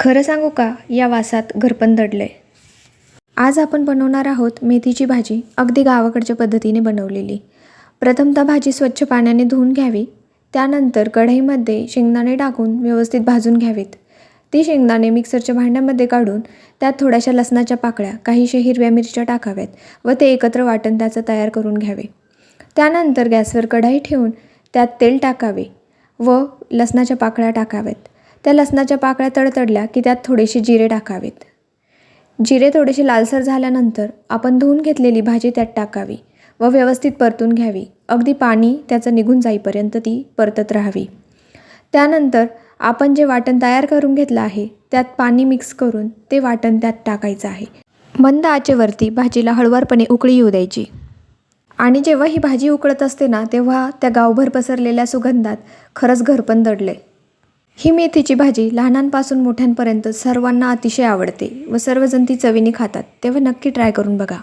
खरं सांगू का? या वासात घरपण आहे आज आपण बनवणार आहोत मेथीची भाजी अगदी गावाकडच्या पद्धतीने बनवलेली. प्रथमतः भाजी स्वच्छ पाण्याने धुवून घ्यावी. त्यानंतर कढईमध्ये शेंगदाणे टाकून व्यवस्थित भाजून घ्यावीत. ती शेंगदाणे मिक्सरच्या भांड्यामध्ये काढून त्यात थोड्याशा लसणाच्या पाकळ्या काहीशे हिरव्या मिरच्या टाकाव्यात व ते एकत्र वाटण त्याचं तयार करून घ्यावे. त्यानंतर गॅसवर कढाई ठेवून त्यात तेल टाकावे व लसणाच्या पाकळ्या टाकाव्यात. त्या लसणाच्या पाकळ्या तडतडल्या की त्यात थोडेसे जिरे टाकावेत. जिरे थोडेसे लालसर झाल्यानंतर आपण धुवून घेतलेली भाजी त्यात टाकावी व व्यवस्थित परतून घ्यावी. अगदी पाणी त्याचं निघून जाईपर्यंत ती परतत राहावी. त्यानंतर आपण जे वाटण तयार करून घेतलं आहे त्यात पाणी मिक्स करून ते वाटण त्यात टाकायचं आहे. मंद आचेवरती भाजीला हळुवारपणे उकळी येऊ द्यायची. आणि जेव्हा ही भाजी उकळत असते ना तेव्हा त्या गावभर पसरलेल्या सुगंधात खरंच घरपण दडले ही मेथीची भाजी लहानांपासून मोठ्यांपर्यंत सर्वांना अतिशय आवडते व सर्वजण ती चवीने खातात तेव्हा नक्की ट्राय करून बघा.